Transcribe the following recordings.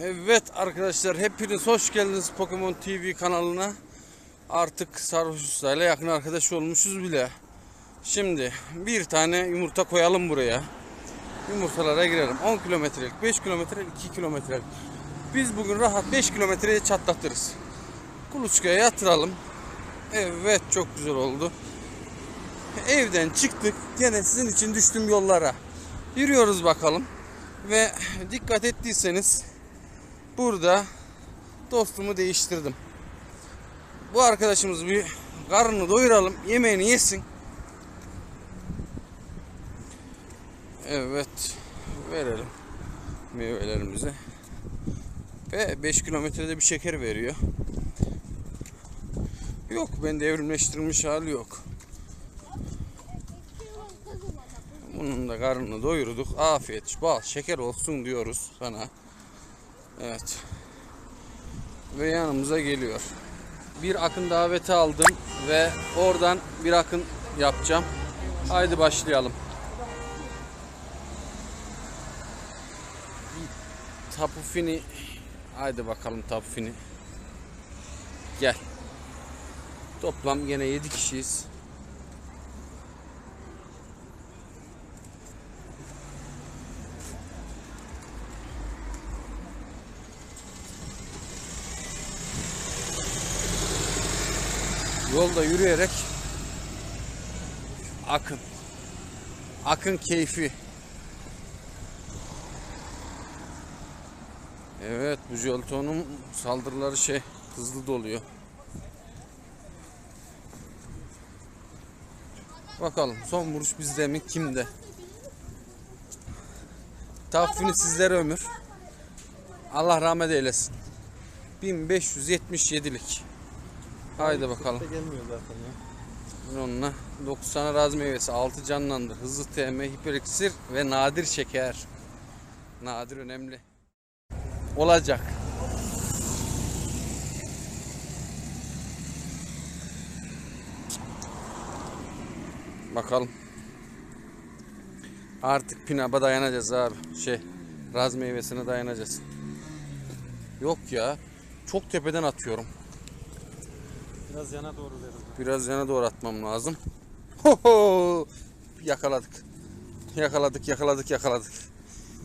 Evet arkadaşlar hepiniz hoş geldiniz Pokemon TV kanalına. Artık Sarhoş Usta yakın arkadaş olmuşuz bile. Şimdi bir tane yumurta koyalım buraya. Yumurtalara girelim. 10 kilometrelik, 5 kilometrelik, 2 kilometrelik. Biz bugün rahat 5 kilometreye çatlatırız. Kuluçkaya yatıralım. Evet çok güzel oldu. Evden çıktık. Gene sizin için düştüm yollara. Yürüyoruz bakalım. Ve dikkat ettiyseniz burada dostumu değiştirdim. Bu arkadaşımız bir karnını doyuralım, yemeğini yesin. Evet, verelim meyvelerimizi. Ve 5 kilometrede bir şeker veriyor. Yok, bende evrimleştirilmiş hali yok. Bunun da karnını doyurduk. Afiyet, bal, şeker olsun diyoruz sana. Evet. Ve yanımıza geliyor. Bir akın daveti aldım ve oradan bir akın yapacağım. Haydi başlayalım. Tapu Fini. Haydi bakalım Tapu Fini. Gel. Toplam gene 7 kişiyiz. Yolda yürüyerek akın. Akın keyfi. Evet bu jeltonun saldırıları şey hızlı doluyor. Bakalım son vuruş bizde mi kimde? Tafini sizlere ömür. Allah rahmet eylesin. 1577'lik. Haydi bakalım. gelmiyor zaten ya. Onunla 9 tane raz meyvesi, 6 canlandır, hızlı TM, hiperiksir ve nadir şeker. Nadir önemli. Olacak. Bakalım. Artık pinaba dayanacağız abi. Şey, raz meyvesine dayanacağız. Yok ya. Çok tepeden atıyorum. Biraz yana doğru verin. Biraz yana doğru atmam lazım. Ho ho! Yakaladık. Yakaladık, yakaladık, yakaladık.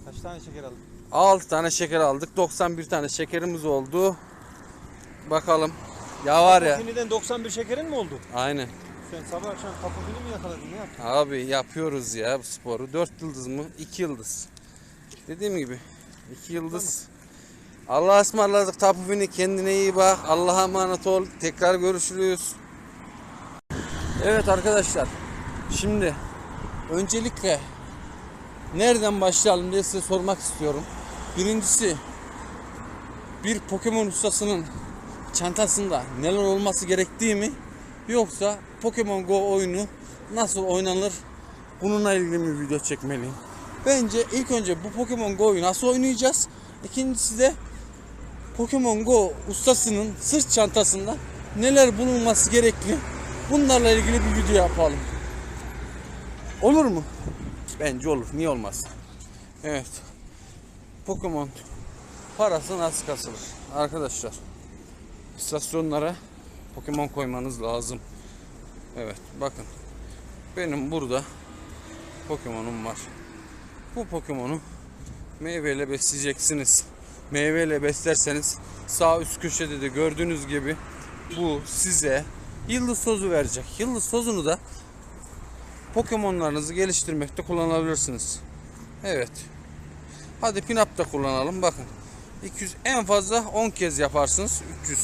Kaç tane şeker aldın? 6 tane şeker aldık. 91 tane şekerimiz oldu. Bakalım. Ya var ya. Kapufini'den 91 şekerin mi oldu? Aynen. Sen sabah akşam kapufini mi yakaladın? Ne yaptın? Abi yapıyoruz ya bu sporu. 4 yıldız mı? 2 yıldız. Dediğim gibi 2 yıldız. Allah'a ısmarladık Tapu Fini. Kendine iyi bak. Allah'a emanet ol. Tekrar görüşürüz. Evet arkadaşlar. Şimdi öncelikle nereden başlayalım diye size sormak istiyorum. Birincisi bir Pokemon ustasının çantasında neler olması gerektiği mi yoksa Pokemon Go oyunu nasıl oynanır bununla ilgili bir video çekmeliyim. Bence ilk önce bu Pokemon Go'yu nasıl oynayacağız? İkincisi de Pokemon Go ustasının sırt çantasında neler bulunması gerekli bunlarla ilgili bir video yapalım. Olur mu? Bence olur. Niye olmaz? Evet. Pokemon parası nasıl kasılır? Arkadaşlar istasyonlara Pokemon koymanız lazım. Evet bakın. Benim burada Pokemon'um var. Bu Pokemon'u meyveyle besleyeceksiniz. Meyveyle beslerseniz sağ üst köşede de gördüğünüz gibi bu size yıldız tozu verecek. Yıldız tozunu da Pokemon'larınızı geliştirmekte kullanabilirsiniz. Evet. Hadi pinap da kullanalım. Bakın. 200 en fazla 10 kez yaparsınız. 300.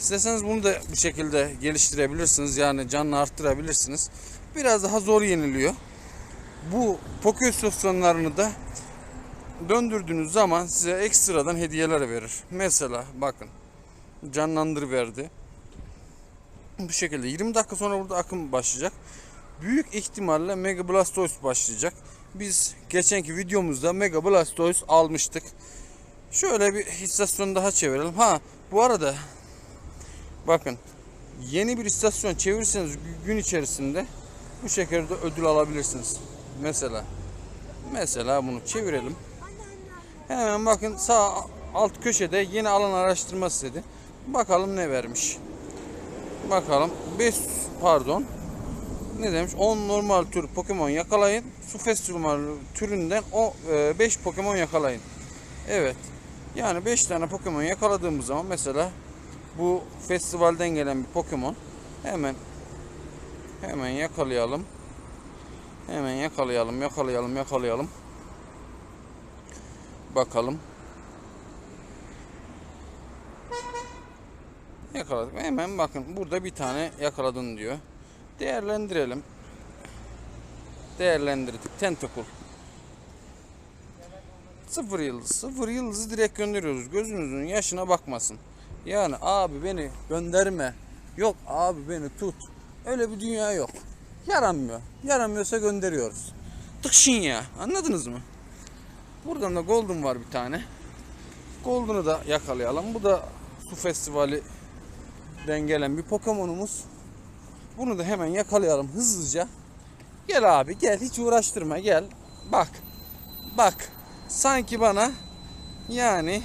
İsterseniz bunu da bu şekilde geliştirebilirsiniz. Yani canını arttırabilirsiniz. Biraz daha zor yeniliyor. Bu Poke istasyonlarını da döndürdüğünüz zaman size ekstradan hediyeler verir. Mesela bakın. Canlandır verdi. Bu şekilde 20 dakika sonra burada akım başlayacak. Büyük ihtimalle Mega Blastoise başlayacak. Biz geçenki videomuzda Mega Blastoise almıştık. Şöyle bir istasyon daha çevirelim. Ha bu arada bakın yeni bir istasyon çevirirseniz gün içerisinde bu şekilde ödül alabilirsiniz. Mesela mesela bunu çevirelim. Hemen bakın sağ alt köşede yeni alan araştırması dedi. Bakalım ne vermiş. Bakalım 5 pardon ne demiş? 10 normal tür Pokemon yakalayın. Su festivali türünden o 5 Pokemon yakalayın. Evet. Yani 5 tane Pokemon yakaladığımız zaman mesela bu festivalden gelen bir Pokemon hemen hemen yakalayalım. Hemen yakalayalım, yakalayalım, yakalayalım. Bakalım. Yakaladık. Hemen bakın burada bir tane yakaladın diyor. Değerlendirelim. Değerlendirdik. Tentacle. Sıfır yıldız. Sıfır yıldızı direkt gönderiyoruz. Gözünüzün yaşına bakmasın. Yani abi beni gönderme. Yok abi beni tut. Öyle bir dünya yok. Yaranmıyor. Yaranmıyorsa gönderiyoruz. Tıkşın ya. Anladınız mı? Buradan da Golden var bir tane. Golden'ı da yakalayalım. Bu da su festivali gelen bir Pokemon'umuz. Bunu da hemen yakalayalım hızlıca. Gel abi gel hiç uğraştırma gel. Bak. Bak. Sanki bana yani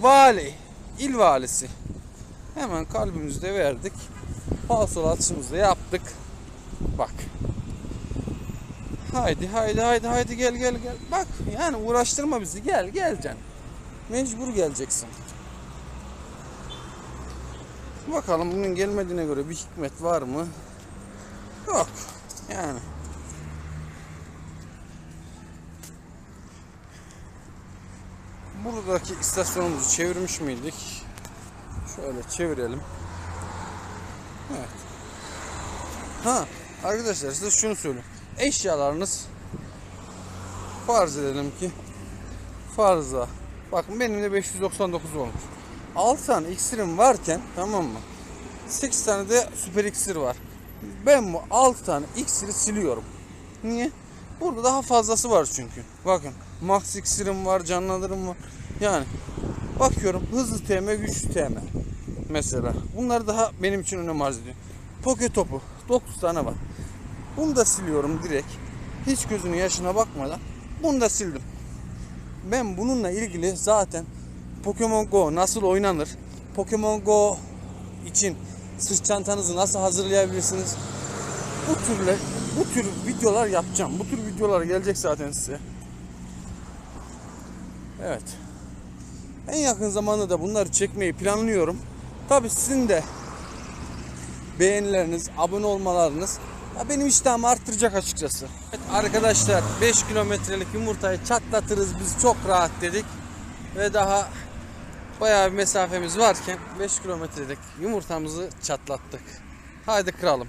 vali, il valisi. Hemen kalbimizde verdik. Falsol atışımızı yaptık. Bak. Haydi haydi haydi haydi gel gel gel. Bak yani uğraştırma bizi gel geleceksin. Mecbur geleceksin. Bakalım bunun gelmediğine göre bir hikmet var mı? Yok. Yani. Buradaki istasyonumuzu çevirmiş miydik? Şöyle çevirelim. Evet. Ha arkadaşlar size şunu söyleyeyim. Eşyalarınız farz edelim ki farza. Bakın benim de 599 olmuş. 6 tane iksirim varken tamam mı? 8 tane de süper iksir var. Ben bu 6 tane iksiri siliyorum. Niye? Burada daha fazlası var çünkü. Bakın max iksirim var, canlandırım var. Yani bakıyorum hızlı TM, güçlü TM. Mesela. Bunlar daha benim için önem arz ediyor. Poke topu 9 tane var. Bunu da siliyorum direkt. Hiç gözünün yaşına bakmadan. Bunu da sildim. Ben bununla ilgili zaten Pokemon Go nasıl oynanır? Pokemon Go için sırt çantanızı nasıl hazırlayabilirsiniz? Bu türle bu tür videolar yapacağım. Bu tür videolar gelecek zaten size. Evet. En yakın zamanda da bunları çekmeyi planlıyorum. Tabii sizin de beğenileriniz, abone olmalarınız ya benim iştahımı arttıracak açıkçası. Evet arkadaşlar 5 kilometrelik yumurtayı çatlatırız biz çok rahat dedik. Ve daha bayağı bir mesafemiz varken 5 kilometrelik yumurtamızı çatlattık. Haydi kıralım.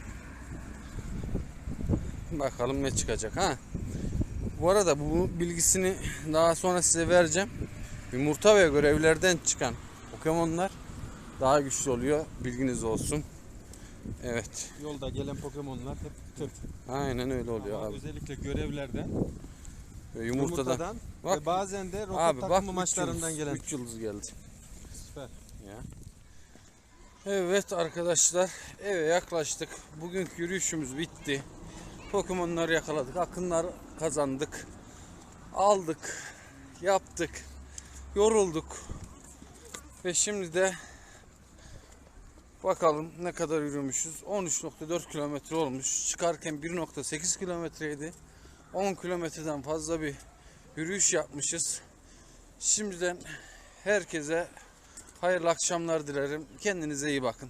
Bakalım ne çıkacak ha. Bu arada bu bilgisini daha sonra size vereceğim. Yumurta ve görevlerden çıkan Pokemon'lar daha güçlü oluyor. Bilginiz olsun. Evet. Yolda gelen Pokemon'lar hep tırt. Aynen öyle oluyor Ama abi. özellikle görevlerden, Ve Yumurtadan. yumurtadan Bak. ve bazen de roket Abi bak takımı 3 maçlarından yıldız, gelen. 3 yıldız geldi. Süper. Ya. Evet arkadaşlar eve yaklaştık. Bugünkü yürüyüşümüz bitti. Pokemon'ları yakaladık. Akınlar kazandık. Aldık. Yaptık. Yorulduk. Ve şimdi de bakalım ne kadar yürümüşüz. 13.4 kilometre olmuş. Çıkarken 1.8 kilometreydi. 10 kilometreden fazla bir yürüyüş yapmışız. Şimdiden herkese Hayırlı akşamlar dilerim. Kendinize iyi bakın.